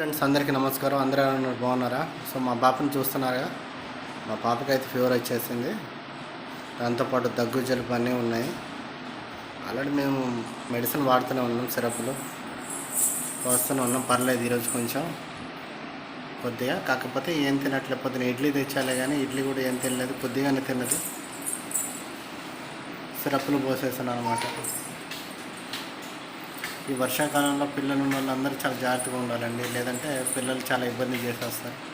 Friends అందరికీ నమస్కారం. అందరూ బాగున్నారా? సో మా పాపని చూస్తున్నారుగా మా పాపకి అయితే ఫీవర్ వచ్చేసింది. దాంతోపాటు దగ్గు జలుబు అన్నీ ఉన్నాయి. ఆల్రెడీ మేము మెడిసిన్ వాడుతూనే ఉన్నాం సిరప్లు. వస్తూనే ఉన్నాం. పర్లేదు ఈరోజు కొంచెం కొద్దిగా. కాకపోతే ఏం తినట్లే. పొద్దున ఇడ్లీ తెచ్చాలే కానీ ఇడ్లీ కూడా ఏం తినలేదు. కొద్దిగానే తిన్నది. సిరప్లు పోసేసాను అనమాట ఈ వర్షాకాలంలో పిల్లలు ఉన్న వాళ్ళందరూ చాలా జాగ్రత్తగా ఉండాలండి. లేదంటే పిల్లలు చాలా ఇబ్బంది చేసేస్తారు.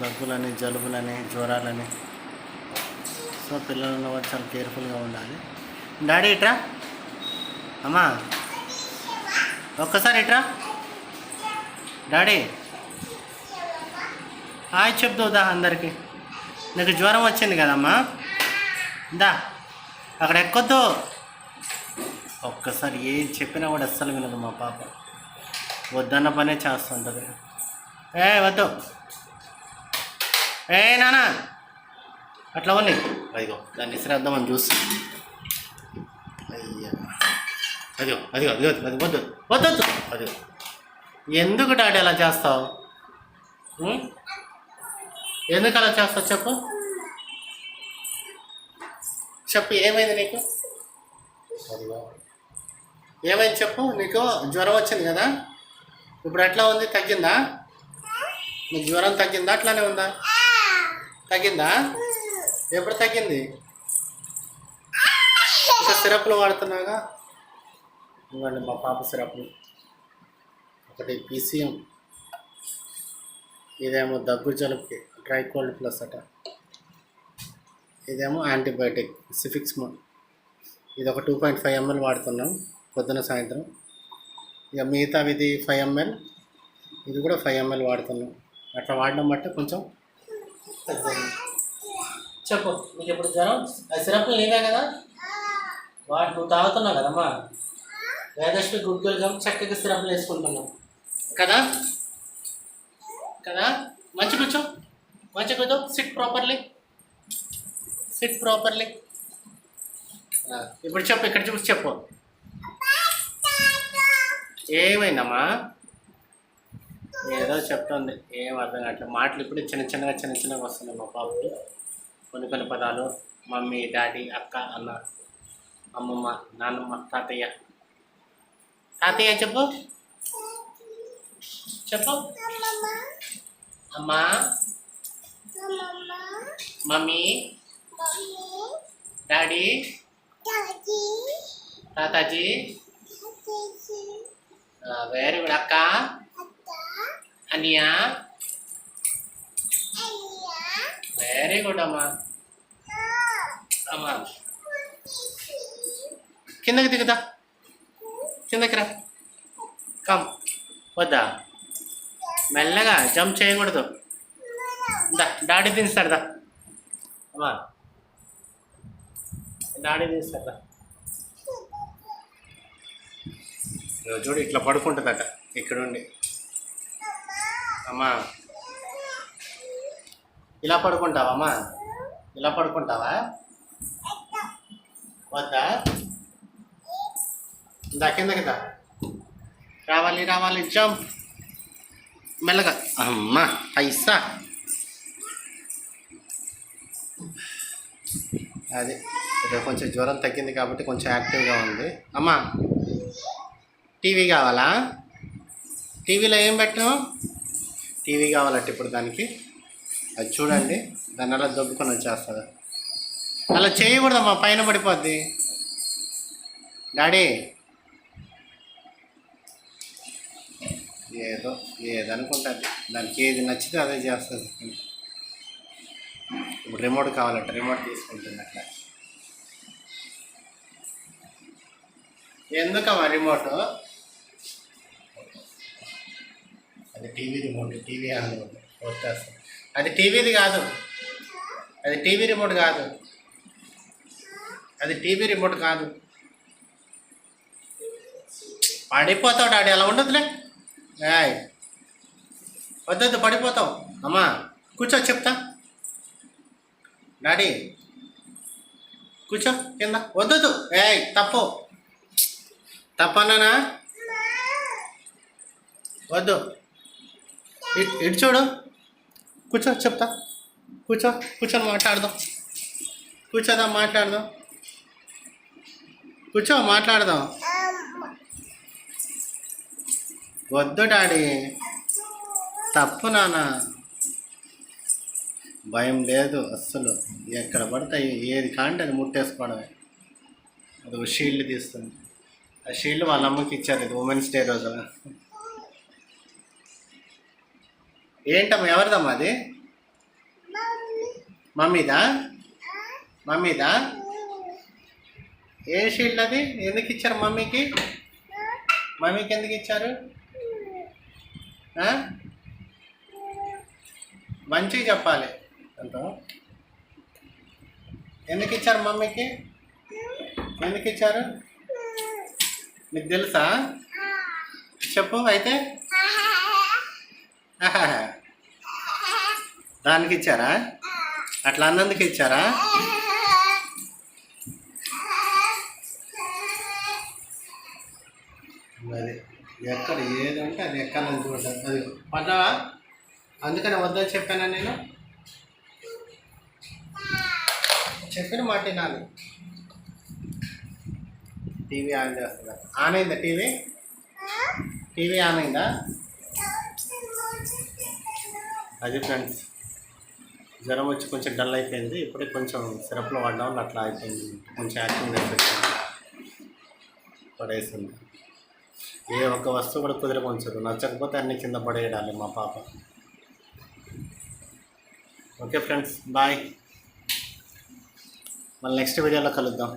దగ్గులని జలుబులని జ్వరాలని. సో పిల్లలు ఉన్న వాళ్ళు చాలా కేర్ఫుల్గా ఉండాలి. డాడీ ఇట్రా? అమ్మా. ఒక్కసారి ఇట్రా. డాడీ. హాయ్ చెప్దా అందరికీ. నీకు జ్వరం వచ్చింది కదమ్మా? దా. అక్కడ ఎక్కొద్దు. ఒక్కసారి ఏం చెప్పినా కూడా అస్సలు వినదు మా పాప. వద్దన్న పనే చేస్తుంటుంది. ఏ వద్దు. ఏ నానా. అట్లా ఉన్నాయి అదిగో దాన్ని విసిరేద్దామని చూసి అయ్యా. అదిగో అదిగో అదిగో అది వద్దు వద్దొద్దు అదిగో. ఎందుకు డాడీ అలా చేస్తావు? ఎందుకు అలా చేస్తావు చెప్పు. చెప్పు ఏమైంది నీకు? అదిగో. ఏమైంది చెప్పు నీకు జ్వరం వచ్చింది కదా? ఇప్పుడు ఎట్లా ఉంది? తగ్గిందా? నీకు జ్వరం తగ్గిందా? అట్లానే ఉందా? తగ్గిందా? ఎప్పుడు తగ్గింది? ఇంకా సిరప్లు వాడుతున్నాగా ఇవ్వండి మా పాప సిరప్లు. ఒకటి పీసీఎం. ఇదేమో దగ్గు జలుపుకి డ్రై కోల్డ్ ప్లస్ అట. ఇదేమో యాంటీబయాటిక్ సిఫిక్స్ ఇది ఒక టూ పాయింట్ ఫైవ్ ఎంఎల్ వాడుతున్నాం. పొద్దున సాయంత్రం. ఇక మిగతా ఇది ఫైవ్ ఎంఎల్ ఇది కూడా ఫైవ్ ఎంఎల్ వాడుతున్నాం. అట్లా వాడడం బట్టి కొంచెం చెప్పు నీకు ఇప్పుడు జ్వరం సిరప్లు లేవే కదా? వాడు నువ్వు తాగుతున్నావు కదమ్మా. వేదశ్రీ గుడ్ గమ్ చక్కగా సిరప్లు వేసుకుంటున్నావు. కదా? కదా? మంచి కూర్చో. మంచి కూర్చో. సిట్ ప్రాపర్లీ సిట్ ప్రాపర్లీ ఇప్పుడు చెప్పు ఇక్కడ చూసి చెప్పు. ఏమైందమ్మా? ఏదో చెప్తుంది. ఏం అర్థం కావట్లేదు మాటలు ఇప్పుడు చిన్న చిన్నగా చిన్న చిన్నగా వస్తున్నాయి మా పాపకి కొన్ని కొన్ని పదాలు మమ్మీ డాడీ అక్క అన్న అమ్మమ్మ నాన్నమ్మ తాతయ్య. తాతయ్య చెప్పు. చెప్పు. అమ్మా. మమ్మీ. డాడీ. తాతాజీ. వెరీ గుడ్ అక్క అనియా వెరీ గుడ్ అమ్మా అమ్మా కిందకి దిగుదా కిందకి రా కమ్ వద్దా మెల్లగా జంప్ చేయకూడదు దా డాడీ దించుతాడు దా అమ్మా డాడీ దించుతాడు దా చూడు ఇట్లా పడుకుంటుందట. ఇక్కడుండి. అమ్మా. ఇలా పడుకుంటావా అమ్మా ఇలా పడుకుంటావా? వద్దా? దా కిందకి దా. రావాలి రావాలి. జంప్. మెల్లగా. అమ్మా ఐసా అది రేపు కొంచెం జ్వరం తగ్గింది కాబట్టి కొంచెం యాక్టివ్గా ఉంది. అమ్మా. టీవీ కావాలా? టీవీలో ఏం పెట్టాం టీవీ కావాలట ఇప్పుడు దానికి. అది చూడండి దాన్ని అలా దొబ్బుకొని వచ్చేస్తుంది. అలా చేయకూడదమ్మా పైన పడిపోద్ది. డాడీ. ఏదో ఏదనుకుంటుంది. దానికి ఏది నచ్చితే అదే చేస్తుంది. ఇప్పుడు రిమోట్ కావాలంట రిమోట్ తీసుకుంటుంది అట్లా. ఎందుకమ్మా రిమోట్? అది టీవీ రిమోట్ టీవీ ఆన్ వచ్చేస్తుంది అది టీవీది కాదు. అది టీవీ రిమోట్ కాదు. అది టీవీ రిమోట్ కాదు. పడిపోతావు డాడీ అలా ఉండదులే ఏయ్. వద్దొద్దు పడిపోతావు. అమ్మా కూర్చో చెప్తా. డాడీ కూర్చో కింద. వద్దొద్దు. ఏయ్ తప్పు. తప్పన్నానా? వద్దు. ఇటు చూడు. కూర్చో చెప్తా. కూర్చో కూర్చొని మాట్లాడదాం. కూర్చోదాం మాట్లాడదాం. కూర్చో మాట్లాడదాం. వద్దు డాడీ. తప్పు నాన్న. భయం లేదు అస్సలు. ఎక్కడ పడతాయి ఏది కాంటే అది ముట్టేసుకోవడమే. అది ఒక షీల్డ్ తీస్తుంది. ఆ షీల్డ్ వాళ్ళ అమ్మకి ఇచ్చారు ఇది ఉమెన్స్ డే రోజు ఏంటమ్మా ఎవరిదమ్మా అది? మమ్మీదా? మమ్మీదా? ఏ షీల్డ్ అది? ఎందుకు ఇచ్చారు మమ్మీకి? మమ్మీకి ఎందుకు ఇచ్చారు? మంచిగా చెప్పాలి. అంత ఎందుకు ఇచ్చారు మమ్మీకి? ఎందుకు ఇచ్చారు? మీకు తెలుసా? చెప్పు అయితే. దానికి ఇచ్చారా? అట్లా అన్నందుకు ఇచ్చారా? మరి ఎక్కడ ఏది ఉంటే అది ఎక్కాలని చూడాలి అది పడ్డావా? అందుకని వద్దని చెప్పానా నేను? చెప్పిన మాట వినాలి. టీవీ ఆన్ చేస్తుందా? ఆన్ అయిందా టీవీ? టీవీ ఆన్ అయిందా? అది ఫ్రెండ్స్ జ్వరం వచ్చి కొంచెం డల్ అయిపోయింది. ఇప్పుడే కొంచెం సిరప్లో వాడడం వల్ల అట్లా అయిపోయింది. కొంచెం యాక్టివ్గా పెట్టింది పడేసింది. ఏ ఒక్క వస్తువు కూడా కుదిరపంచదు నచ్చకపోతే అన్ని కింద పడేయడాలి మా పాప. Okay friends bye. మళ్ళీ నెక్స్ట్ వీడియోలో కలుద్దాం.